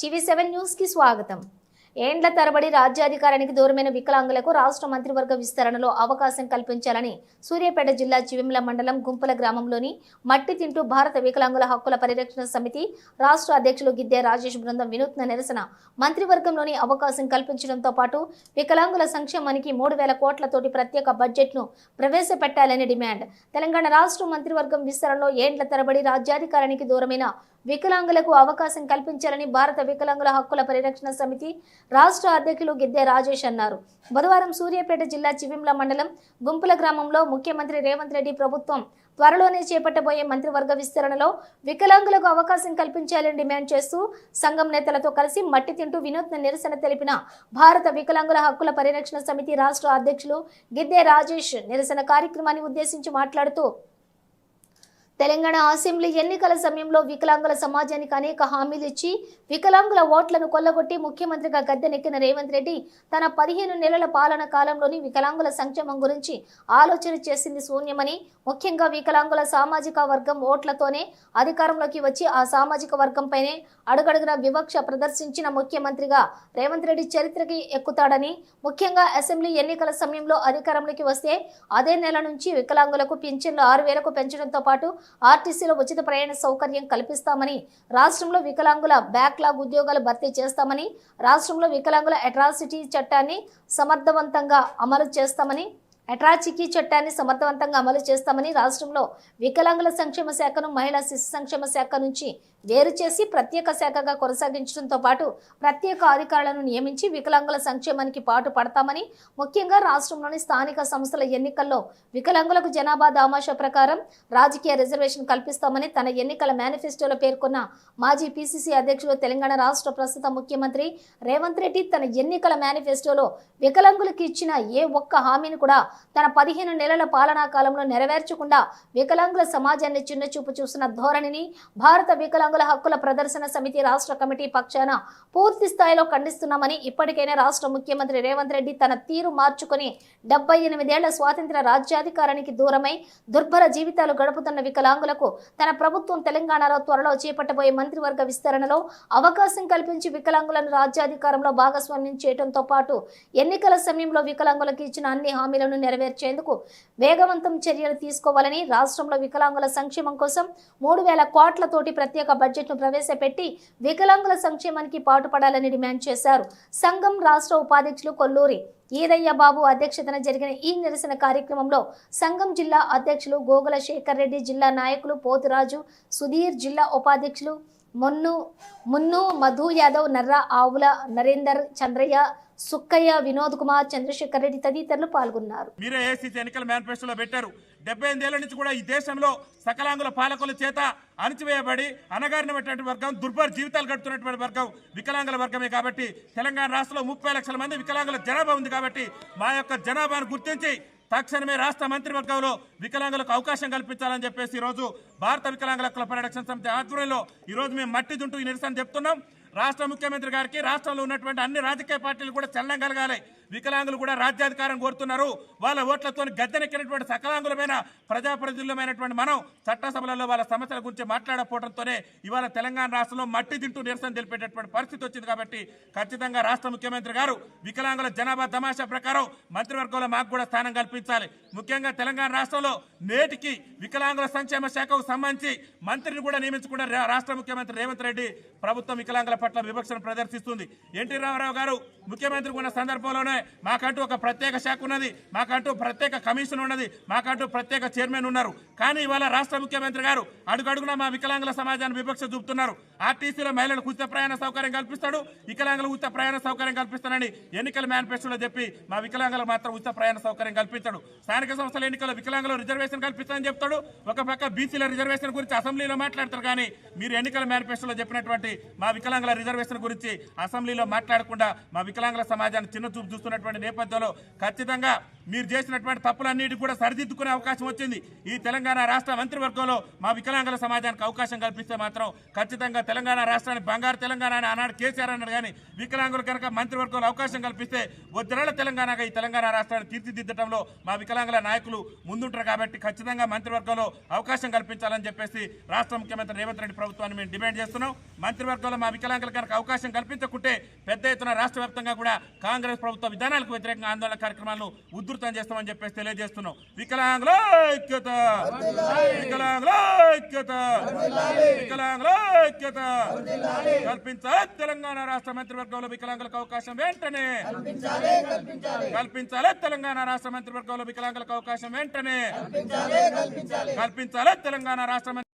TV seven న్యూస్కి స్వాగతం. ఏండ్ల తరబడి రాజ్యాధికారానికి దూరమైన వికలాంగులకు రాష్ట్ర మంత్రివర్గ విస్తరణలో అవకాశం కల్పించాలని సూర్యాపేట జిల్లా చివిమ్ల మండలం గుంపల గ్రామంలోని మట్టి తింటూ భారత వికలాంగుల హక్కుల పరిరక్షణ సమితి రాష్ట్ర అధ్యక్షులు గిద్దే రాజేష్ బృందం వినూత్న నిరసన మంత్రివర్గంలోని అవకాశం కల్పించడంతో పాటు వికలాంగుల సంక్షేమానికి మూడు వేల కోట్లతోటి ప్రత్యేక బడ్జెట్ను ప్రవేశపెట్టాలని డిమాండ్. తెలంగాణ రాష్ట్ర మంత్రివర్గం విస్తరణలో ఏండ్ల తరబడి రాజ్యాధికారానికి దూరమైన వికలాంగులకు అవకాశం కల్పించాలని భారత వికలాంగుల హక్కుల పరిరక్షణ సమితి రాష్ట్ర అధ్యక్షులు గిద్దె రాజేష్ అన్నారు. బుధవారం సూర్యాపేట జిల్లా చివిమ్ల మండలం గుంపుల గ్రామంలో ముఖ్యమంత్రి రేవంత్ రెడ్డి ప్రభుత్వం త్వరలోనే చేపట్టబోయే మంత్రివర్గ విస్తరణలో వికలాంగులకు అవకాశం కల్పించాలని డిమాండ్ చేస్తూ సంఘం నేతలతో కలిసి మట్టి తింటూ వినూత్న నిరసన తెలిపిన భారత వికలాంగుల హక్కుల పరిరక్షణ సమితి రాష్ట్ర అధ్యక్షులు గిద్దె రాజేష్ నిరసన కార్యక్రమాన్ని ఉద్దేశించి మాట్లాడుతూ తెలంగాణ అసెంబ్లీ ఎన్నికల సమయంలో వికలాంగుల సమాజానికి అనేక హామీలు ఇచ్చి వికలాంగుల ఓట్లను కొల్లగొట్టి ముఖ్యమంత్రిగా గద్దెనెక్కిన రేవంత్ రెడ్డి తన పదిహేను నెలల పాలన కాలంలోని వికలాంగుల సంక్షేమం గురించి ఆలోచన చేసింది శూన్యమని ముఖ్యంగా వికలాంగుల సామాజిక వర్గం ఓట్లతోనే అధికారంలోకి వచ్చి ఆ సామాజిక వర్గంపైనే అడుగడుగున వివక్ష ప్రదర్శించిన ముఖ్యమంత్రిగా రేవంత్ రెడ్డి చరిత్రకి ఎక్కుతాడని ముఖ్యంగా అసెంబ్లీ ఎన్నికల సమయంలో అధికారంలోకి వస్తే అదే నెల నుంచి వికలాంగులకు పింఛన్లు ఆరు వేలకు పెంచడంతో పాటు ఆర్టీసీలో ఉచిత ప్రయాణ సౌకర్యం కల్పిస్తామని రాష్ట్రంలో వికలాంగుల బ్యాక్లాగ్ ఉద్యోగాలు భర్తీ చేస్తామని రాష్ట్రంలో వికలాంగుల అట్రాసిటీ చట్టాన్ని సమర్థవంతంగా అమలు చేస్తామని అట్రాచికీ చట్టాన్ని సమర్థవంతంగా అమలు చేస్తామని రాష్ట్రంలో వికలాంగుల సంక్షేమ శాఖను మహిళా శిశు సంక్షేమ శాఖ నుంచి వేరు చేసి ప్రత్యేక శాఖగా కొనసాగించడంతో పాటు ప్రత్యేక అధికారులను నియమించి వికలాంగుల సంక్షేమానికి పాటు పడతామని ముఖ్యంగా రాష్ట్రంలోని స్థానిక సంస్థల ఎన్నికల్లో వికలాంగులకు జనాభా దామాషా ప్రకారం రాజకీయ రిజర్వేషన్ కల్పిస్తామని తన ఎన్నికల మేనిఫెస్టోలో పేర్కొన్న మాజీ పీసీసీ అధ్యక్షుడు తెలంగాణ రాష్ట్ర ప్రస్తుత ముఖ్యమంత్రి రేవంత్ రెడ్డి తన ఎన్నికల మేనిఫెస్టోలో వికలాంగులకు ఇచ్చిన ఏ ఒక్క హామీని కూడా తన పదిహేను నెలల పాలనా కాలంలో నెరవేర్చకుండా వికలాంగుల సమాజాన్ని చిన్నచూపు చూసిన ధోరణిని భారత వికలాంగుల హక్కుల ప్రదర్శన సమితి రాష్ట్ర కమిటీ పక్షాన పూర్తి స్థాయిలో ఖండిస్తున్నామని ఇప్పటికైనా రాష్ట్ర ముఖ్యమంత్రి రేవంత్ రెడ్డి తన తీరు మార్చుకొని డెబ్బై ఎనిమిదేళ్ళ స్వాతంత్ర రాజ్యాధికారానికి దూరమై దుర్భర జీవితాలు గడుపుతున్న వికలాంగులకు తన ప్రభుత్వం తెలంగాణలో త్వరలో చేపట్టబోయే మంత్రివర్గ విస్తరణలో అవకాశం కల్పించి వికలాంగులను రాజ్యాధికారంలో భాగస్వామ్యం చేయడంతో పాటు ఎన్నికల సమయంలో వికలాంగులకు ఇచ్చిన అన్ని హామీలను నెరవేర్చేందుకు వేగవంతం చర్యలు తీసుకోవాలని రాష్ట్రంలో వికలాంగుల సంక్షేమం కోసం మూడు వేల కోట్లతోటి ప్రత్యేక బడ్జెట్ను ప్రవేశపెట్టి వికలాంగుల సంక్షేమానికి పాటుపడాలని డిమాండ్ చేశారు. సంఘం రాష్ట్ర ఉపాధ్యక్షులు కొల్లూరి ఈదయ్య బాబు అధ్యక్షతన జరిగిన ఈ నిరసన కార్యక్రమంలో సంఘం జిల్లా అధ్యక్షులు గోగుల శేఖర్ రెడ్డి జిల్లా నాయకులు పోతురాజు సుధీర్ జిల్లా ఉపాధ్యక్షులు మున్ను మున్ను మధు యాదవ్ నర్రా ఆవుల నరేందర్ చంద్రయ్య సుక్కయ్య వినోద్ కుమార్ చంద్రశేఖర్ రెడ్డి తదితరులు పాల్గొన్నారు. మీరే ఏసీసీ ఎన్నికల మేనిఫెస్టోలో పెట్టారు. డెబ్బై ఎనిమిదేళ్ళ నుంచి కూడా ఈ దేశంలో సకలాంగుల పాలకుల చేత అణచివేయబడి అనగారినటువంటి వర్గం దుర్భర జీవితాలు గడుపుతున్నటువంటి వర్గం వికలాంగుల వర్గమే కాబట్టి తెలంగాణ రాష్ట్రంలో ముప్పై లక్షల మంది వికలాంగుల జనాభా ఉంది కాబట్టి మా యొక్క జనాభాను గుర్తించి తక్షణమే రాష్ట్ర మంత్రివర్గంలో వికలాంగులకు అవకాశం కల్పించాలని చెప్పేసి ఈరోజు భారత వికలాంగుల హక్కుల పరిరక్షణ సమితి ఆధ్వర్యంలో ఈరోజు మేము మట్టి దుంటూ ఈ నిరసన చెప్తున్నాం. రాష్ట్ర ముఖ్యమంత్రి గారికి రాష్ట్రంలో ఉన్నటువంటి అన్ని రాజకీయ పార్టీలు కూడా చలనం కలగాలి. వికలాంగులు కూడా రాజ్యాధికారం కోరుతున్నారు. వాళ్ళ ఓట్లతో గద్దెనెక్కినటువంటి సకలాంగులమైన ప్రజాప్రతినిధులమైనటువంటి మనం చట్టసభలలో వాళ్ళ సమస్యల గురించి మాట్లాడకపోవడంతోనే ఇవాళ తెలంగాణ రాష్ట్రంలో మట్టి తింటూ నిరసన తెలిపేటటువంటి పరిస్థితి వచ్చింది కాబట్టి ఖచ్చితంగా రాష్ట్ర ముఖ్యమంత్రి గారు వికలాంగుల జనాభా తమాషా ప్రకారం మంత్రివర్గంలో మాకు కూడా స్థానం కల్పించాలి. ముఖ్యంగా తెలంగాణ రాష్ట్రంలో నేటికి వికలాంగుల సంక్షేమ శాఖకు సంబంధించి మంత్రిని కూడా నియమించకుండా రాష్ట్ర ముఖ్యమంత్రి రేవంత్ రెడ్డి ప్రభుత్వం వికలాంగుల పట్ల వివక్షను ప్రదర్శిస్తుంది. ఎన్టీ రామారావు గారు ముఖ్యమంత్రి ఉన్న సందర్భంలోనే మాకంటూ ఒక ప్రత్యేక శాఖ ఉన్నది. మాకంటూ ప్రత్యేక కమిషన్ ఉన్నది. మాకంటూ ప్రత్యేక చైర్మన్ ఉన్నారు. కానీ ఇవాళ రాష్ట్ర ముఖ్యమంత్రి గారు అడుగడుగున మా వికలాంగుల సమాజాన్ని వివక్ష చూపుతున్నారు. ఆర్టీసీలో మహిళలకు ఉచిత ప్రయాణ సౌకర్యం కల్పిస్తాడు. వికలాంగులకు ఉచిత ప్రయాణ సౌకర్యం కల్పిస్తానని ఎన్నికల మేనిఫెస్టోలో చెప్పి మా వికలాంగులకు మాత్రం ఉచిత ప్రయాణ సౌకర్యం కల్పించాడు. స్థానిక సంస్థల ఎన్నికల్లో వికలాంగులు రిజర్వేషన్ కల్పిస్తానని చెప్తాడు. ఒక పక్క బీసీల రిజర్వేషన్ గురించి అసెంబ్లీలో మాట్లాడతారు కానీ మీరు ఎన్నికల మేనిఫెస్టోలో చెప్పినటువంటి మా వికలాంగుల రిజర్వేషన్ గురించి అసెంబ్లీలో మాట్లాడకుండా మా వికలాంగుల సమాజాన్ని చిన్న చూపు చూస్తున్నటువంటి నేపథ్యంలో ఖచ్చితంగా మీరు చేసినటువంటి తప్పులన్నిటి కూడా సరిదిద్దుకునే అవకాశం వచ్చింది. ఈ తెలంగాణ రాష్ట్ర మంత్రివర్గంలో మా వికలాంగుల సమాజానికి అవకాశం కల్పిస్తే మాత్రం ఖచ్చితంగా తెలంగాణ రాష్ట్రాన్ని బంగారు తెలంగాణ అని ఆనాడు కేసీఆర్ అన్నాడు కానీ వికలాంగులు కనుక మంత్రివర్గంలో అవకాశం కల్పిస్తే వద్దరల తెలంగాణగా ఈ తెలంగాణ రాష్ట్రాన్ని తీర్చిదిద్దడంలో మా వికలాంగుల నాయకులు ముందుంటారు కాబట్టి ఖచ్చితంగా మంత్రివర్గంలో అవకాశం కల్పించాలని చెప్పేసి రాష్ట్ర ముఖ్యమంత్రి రేవంత్ రెడ్డి ప్రభుత్వాన్ని మేము డిమాండ్ చేస్తున్నాం. మంత్రివర్గంలో మా వికలాంగుల కనుక అవకాశం కల్పించకుంటే పెద్ద ఎత్తున రాష్ట్ర వ్యాప్తంగా కూడా కాంగ్రెస్ ప్రభుత్వ విధానాలకు వ్యతిరేకంగా ఆందోళన కార్యక్రమాలను ఉధృతం చేస్తామని చెప్పేసి తెలియజేస్తున్నాం. వికలాంగుల ఐక్యత! వికలాంగుల ఐక్యత! వికలాంగుల ఐక్యత! కల్పించాలి తెలంగాణ రాష్ట్ర మంత్రివర్గంలో వికలాంగులకు అవకాశం వెంటనే! కల్పించాలి తెలంగాణ రాష్ట్ర మంత్రివర్గంలో వికలాంగులకు అవకాశం వెంటనే! కల్పించాలి తెలంగాణ రాష్ట్ర